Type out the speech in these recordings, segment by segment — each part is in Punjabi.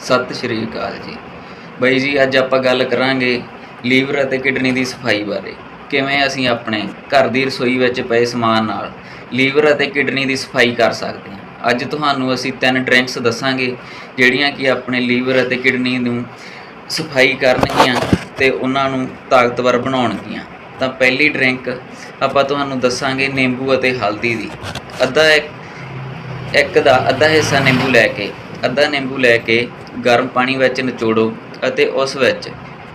ਸਤਿ ਸ਼੍ਰੀ ਅਕਾਲ ਜੀ। ਬਾਈ ਜੀ, ਅੱਜ ਆਪਾਂ ਗੱਲ ਕਰਾਂਗੇ ਲੀਵਰ ਅਤੇ ਕਿਡਨੀ ਦੀ ਸਫ਼ਾਈ ਬਾਰੇ। ਕਿਵੇਂ ਅਸੀਂ ਆਪਣੇ ਘਰ ਦੀ ਰਸੋਈ ਵਿੱਚ ਪਏ ਸਮਾਨ ਨਾਲ ਲੀਵਰ ਅਤੇ ਕਿਡਨੀ ਦੀ ਸਫ਼ਾਈ ਕਰ ਸਕਦੇ ਹਾਂ। ਅੱਜ ਤੁਹਾਨੂੰ ਅਸੀਂ ਤਿੰਨ ਡਰਿੰਕਸ ਦੱਸਾਂਗੇ, ਜਿਹੜੀਆਂ ਕਿ ਆਪਣੇ ਲੀਵਰ ਅਤੇ ਕਿਡਨੀ ਨੂੰ ਸਫ਼ਾਈ ਕਰਨਗੀਆਂ ਤੇ ਉਹਨਾਂ ਨੂੰ ਤਾਕਤਵਰ ਬਣਾਉਣਗੀਆਂ। ਤਾਂ ਪਹਿਲੀ ਡਰਿੰਕ ਆਪਾਂ ਤੁਹਾਨੂੰ ਦੱਸਾਂਗੇ ਨਿੰਬੂ ਅਤੇ ਹਲਦੀ ਦੀ। ਅੱਧਾ ਇੱਕ ਇੱਕ ਦਾ ਅੱਧਾ ਹਿੱਸਾ ਨਿੰਬੂ ਲੈ ਕੇ ਅੱਧਾ ਨਿੰਬੂ ਲੈ ਕੇ ਗਰਮ ਪਾਣੀ ਵਿੱਚ ਨਿਚੋੜੋ ਅਤੇ ਉਸ ਵਿੱਚ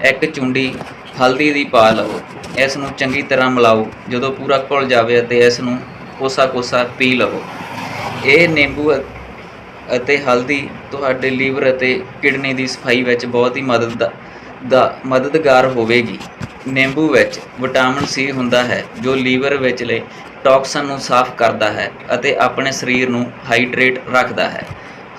ਇੱਕ ਚੁੰਡੀ ਹਲਦੀ ਦੀ ਪਾ ਲਵੋ। ਇਸ ਨੂੰ ਚੰਗੀ ਤਰ੍ਹਾਂ ਮਿਲਾਓ। ਜਦੋਂ ਪੂਰਾ ਘੁਲ ਜਾਵੇ ਅਤੇ ਇਸ ਨੂੰ ਕੋਸਾ-ਕੋਸਾ ਪੀ ਲਵੋ। ਇਹ ਨਿੰਬੂ ਅਤੇ ਹਲਦੀ ਤੁਹਾਡੇ ਲੀਵਰ ਅਤੇ ਕਿਡਨੀ ਦੀ ਸਫ਼ਾਈ ਵਿੱਚ ਬਹੁਤ ਹੀ ਮਦਦ ਦਾ- ਦਾ, ਮਦਦਗਾਰ ਹੋਵੇਗੀ। ਨਿੰਬੂ ਵਿੱਚ ਵਿਟਾਮਿਨ ਸੀ ਹੁੰਦਾ ਹੈ, ਜੋ ਲੀਵਰ ਵਿਚਲੇ ਟੌਕਸਨ ਨੂੰ ਸਾਫ਼ ਕਰਦਾ ਹੈ ਅਤੇ ਆਪਣੇ ਸਰੀਰ ਨੂੰ ਹਾਈਡਰੇਟ ਰੱਖਦਾ ਹੈ।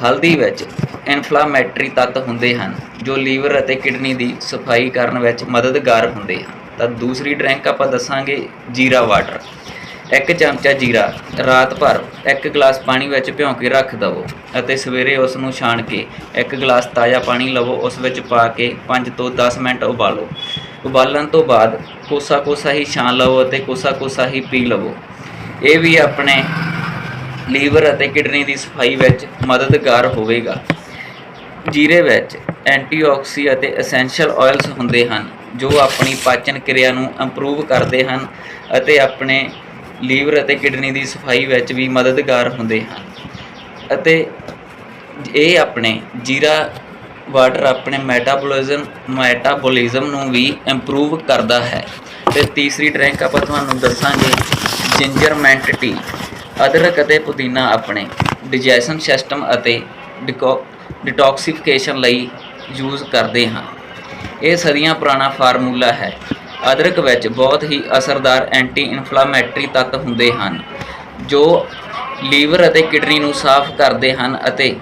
ਹਲਦੀ ਵਿੱਚ ਇਨਫਲਾਮੈਟਰੀ ਤੱਤ ਹੁੰਦੇ ਹਨ, ਜੋ ਲੀਵਰ ਅਤੇ ਕਿਡਨੀ ਦੀ ਸਫ਼ਾਈ ਕਰਨ ਵਿੱਚ ਮਦਦਗਾਰ ਹੁੰਦੇ ਹਨ। ਤਾਂ ਦੂਸਰੀ ਡਰਿੰਕ ਆਪਾਂ ਦੱਸਾਂਗੇ ਜੀਰਾ ਵਾਟਰ। ਇੱਕ ਚਮਚਾ ਜੀਰਾ, ਰਾਤ ਭਰ ਇੱਕ ਗਲਾਸ ਪਾਣੀ ਵਿੱਚ ਭਿਉਂ ਕੇ ਰੱਖ ਦਵੋ ਅਤੇ ਸਵੇਰੇ ਉਸ ਨੂੰ ਛਾਣ ਕੇ ਇੱਕ ਗਲਾਸ ਤਾਜ਼ਾ ਪਾਣੀ ਲਵੋ, ਉਸ ਵਿੱਚ ਪਾ ਕੇ 5 ਤੋਂ 10 ਮਿੰਟ ਉਬਾਲੋ। ਉਬਾਲਣ ਤੋਂ ਬਾਅਦ ਕੋਸਾ ਕੋਸਾ ਹੀ ਛਾਣ ਲਵੋ ਅਤੇ ਕੋਸਾ ਕੋਸਾ ਹੀ ਪੀ ਲਵੋ। ਇਹ ਵੀ ਆਪਣੇ ਲੀਵਰ ਅਤੇ ਕਿਡਨੀ ਦੀ ਸਫ਼ਾਈ ਵਿੱਚ ਮਦਦਗਾਰ ਹੋਵੇਗਾ। ਜੀਰੇ ਵਿੱਚ ਐਂਟੀਆਕਸੀ ਅਤੇ ਐਸੈਂਸ਼ੀਅਲ ਆਇਲਸ ਹੁੰਦੇ ਹਨ, ਜੋ ਆਪਣੀ ਪਾਚਨ ਕਿਰਿਆ ਨੂੰ ਇੰਪਰੂਵ ਕਰਦੇ ਹਨ ਅਤੇ ਆਪਣੇ ਲੀਵਰ ਅਤੇ ਕਿਡਨੀ ਦੀ ਸਫ਼ਾਈ ਵਿੱਚ ਵੀ ਮਦਦਗਾਰ ਹੁੰਦੇ ਹਨ। ਅਤੇ ਇਹ ਆਪਣੇ ਜੀਰਾ ਵਾਟਰ ਆਪਣੇ ਮੈਟਾਬੋਲਿਜ਼ਮ ਮੈਟਾਬੋਲਿਜ਼ਮ ਨੂੰ ਵੀ ਇੰਪਰੂਵ ਕਰਦਾ ਹੈ। ਤੇ ਤੀਸਰੀ ਡਰਿੰਕ ਆਪਾਂ ਤੁਹਾਨੂੰ ਦੱਸਾਂਗੇ, ਜਿੰਜਰ ਮੈਂਟ ਟੀ। ਅਦਰਕ ਅਤੇ ਪੁਦੀਨਾ ਆਪਣੇ ਡਾਈਜੈਸ਼ਨ ਸਿਸਟਮ ਅਤੇ ਡਿਟੌਕਸੀਫਿਕੇਸ਼ਨ ਲਈ ਯੂਜ਼ ਕਰਦੇ ਹਾਂ। ਇਹ ਸਦੀਆਂ ਪੁਰਾਣਾ ਫਾਰਮੂਲਾ ਹੈ। ਅਦਰਕ ਵਿੱਚ ਬਹੁਤ ਹੀ ਅਸਰਦਾਰ ਐਂਟੀ ਇਨਫਲਾਮੇਟਰੀ ਤੱਤ ਹੁੰਦੇ ਹਨ, ਜੋ ਲੀਵਰ ਅਤੇ ਕਿਡਨੀ ਨੂੰ ਸਾਫ਼ ਕਰਦੇ ਹਨ ਅਤੇ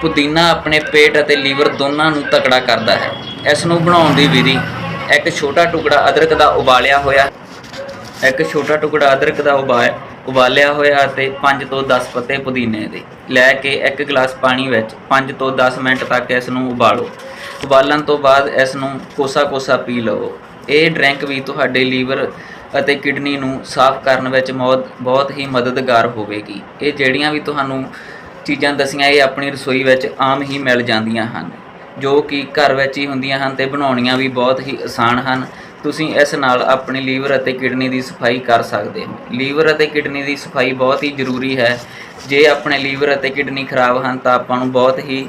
ਪੁਦੀਨਾ ਆਪਣੇ ਪੇਟ ਅਤੇ ਲੀਵਰ ਦੋਨਾਂ ਨੂੰ ਤਕੜਾ ਕਰਦਾ ਹੈ। ਇਸ ਨੂੰ ਬਣਾਉਣ ਦੀ ਵਿਧੀ, ਇੱਕ ਛੋਟਾ ਟੁਕੜਾ ਅਦਰਕ ਦਾ ਉਬਾਲਿਆ ਹੋਇਆ ਇੱਕ ਛੋਟਾ ਟੁਕੜਾ ਅਦਰਕ ਦਾ ਉਬਾਲ ਉਬਾਲਿਆ ਹੋਇਆ ਅਤੇ 5 ਤੋਂ 10 ਪੱਤੇ ਪੁਦੀਨੇ ਦੇ। ਲੈ ਕੇ ਇੱਕ ਗਲਾਸ ਪਾਣੀ ਵਿੱਚ 5 ਤੋਂ 10 ਮਿੰਟ ਤੱਕ ਇਸ ਨੂੰ ਉਬਾਲੋ। ਉਬਾਲਣ ਤੋਂ ਬਾਅਦ ਇਸ ਨੂੰ ਕੋਸਾ-ਕੋਸਾ ਪੀ ਲਵੋ। ਇਹ ਡਰਿੰਕ ਵੀ ਤੁਹਾਡੇ ਲੀਵਰ ਅਤੇ ਕਿਡਨੀ ਨੂੰ ਸਾਫ਼ ਕਰਨ ਵਿੱਚ ਬਹੁਤ ਬਹੁਤ ਹੀ ਮਦਦਗਾਰ ਹੋਵੇਗੀ। ਇਹ ਜਿਹੜੀਆਂ ਵੀ ਤੁਹਾਨੂੰ ਚੀਜ਼ਾਂ ਦਸੀਆਂ, ਇਹ ਆਪਣੀ ਰਸੋਈ ਵਿੱਚ ਆਮ ਹੀ ਮਿਲ ਜਾਂਦੀਆਂ ਹਨ, ਜੋ ਕਿ ਘਰ ਵਿੱਚ ਹੀ ਹੁੰਦੀਆਂ ਹਨ ਤੇ ਬਣਾਉਣੀਆਂ ਵੀ ਬਹੁਤ ਹੀ ਆਸਾਨ ਹਨ। ਤੁਸੀਂ ਇਸ ਨਾਲ ਆਪਣੀ ਲੀਵਰ ਅਤੇ ਕਿਡਨੀ ਦੀ ਸਫ਼ਾਈ ਕਰ ਸਕਦੇ ਹੋ। ਲੀਵਰ ਅਤੇ ਕਿਡਨੀ ਦੀ ਸਫ਼ਾਈ ਬਹੁਤ ਹੀ ਜ਼ਰੂਰੀ ਹੈ। ਜੇ ਆਪਣੇ ਲੀਵਰ ਅਤੇ ਕਿਡਨੀ ਖਰਾਬ ਹਨ ਤਾਂ ਆਪਾਂ ਨੂੰ ਬਹੁਤ ਹੀ